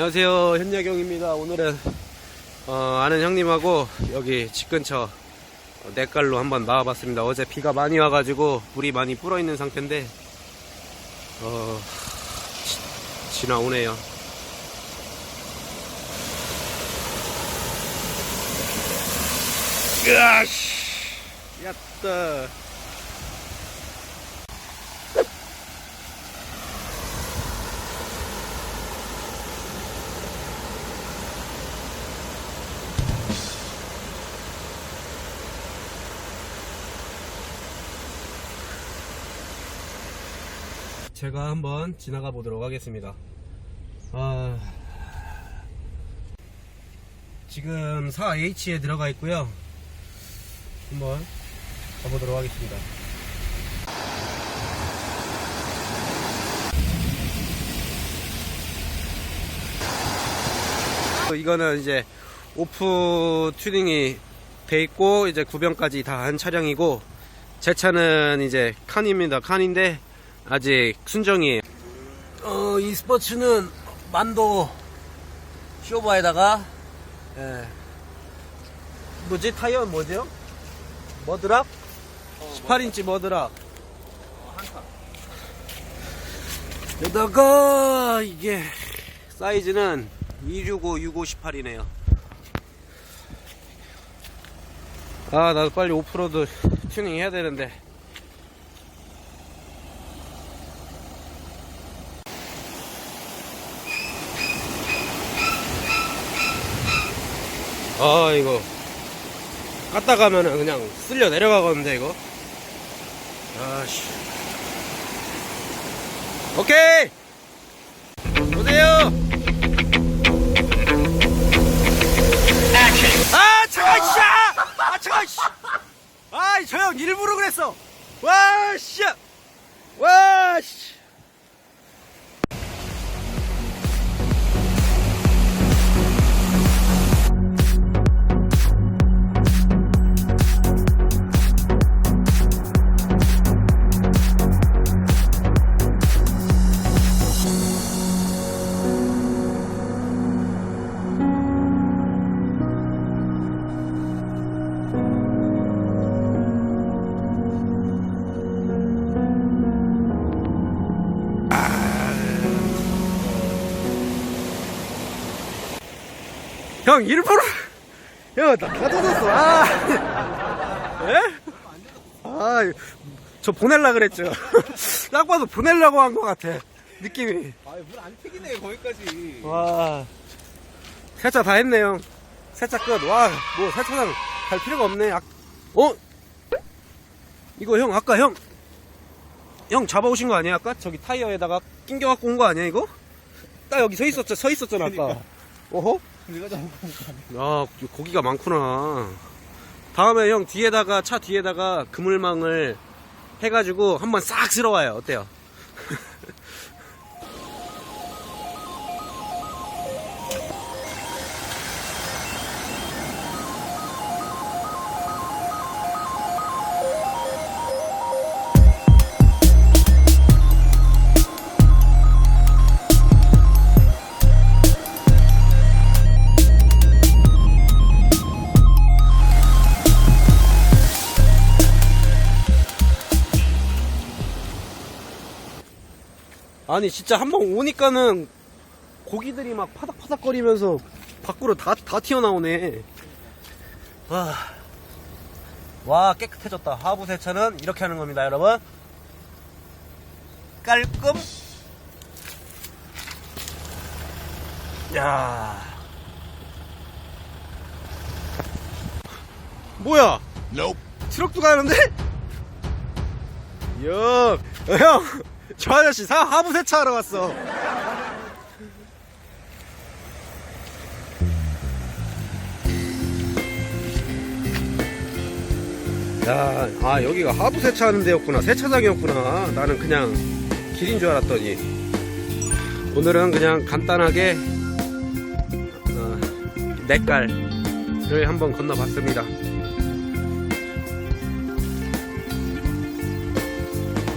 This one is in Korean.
안녕하세요. 현야경입니다. 오늘은 어, 아는 형님하고 여기 집 근처 어, 냇갈로 한번 나와봤습니다. 어제 비가 많이 와가지고 물이 많이 불어있는 상태인데 어, 지, 지나오네요. 으아씨! 였다 제가 한번 지나가 보도록 하겠습니다. 아, 지금 4H에 들어가 있고요. 한번 가보도록 하겠습니다. 이거는 이제 오프 튜닝이 돼 있고 이제 구변까지 다 한 차량이고 제 차는 이제 칸입니다. 칸인데 아직 순정이에요. 어, 이 스포츠는 만도 쇼바에다가 예. 뭐지 타이어 뭐죠? 머드락? 18인치 머드락. 여기다가 이게 사이즈는 265, 65, 18이네요. 아, 나도 빨리 오프로드 튜닝 해야 되는데. 아, 이거. 갔다 가면은 그냥 쓸려 내려가겠는데, 이거. 아씨. 오케이! 보세요! 아, 잠깐, 씨! 아, 잠깐, 씨! 아이, 저형 일부러 그랬어! 와, 씨! 와, 씨! 형, 일부러! 형, 나다 젖었어, 아! 예? 아, 저 보낼라 그랬죠. 딱 봐도 보내려고 한 것 같아. 느낌이. 아물안 튀기네 거기까지 와. 세차 다 했네, 형. 세차 끝. 와, 뭐, 세차장 갈 필요가 없네. 아, 어? 이거 형, 아까 형, 형 잡아오신 거 아니야? 아까? 저기 타이어에다가 낑겨갖고 온 거 아니야, 이거? 딱 여기 서 있었죠, 서 있었잖아, 아까. 어허? 야, 고기가 많구나. 다음에 형 뒤에다가, 차 뒤에다가 그물망을 해가지고 한번 싹 쓸어와요. 어때요? 아니, 진짜 한 번 오니까는 고기들이 막 파닥파닥거리면서 밖으로 다, 다 튀어나오네. 와. 와, 깨끗해졌다. 하부 세차는 이렇게 하는 겁니다, 여러분. 깔끔. 야. 뭐야? 트럭도 가는데? 형, 형, 저 아저씨 사 하부 세차하러 왔어. 야, 아 여기가 하부 세차하는 데였구나, 세차장이었구나. 나는 그냥 길인 줄 알았더니 오늘은 그냥 간단하게 어, 냇갈을 한번 건너봤습니다.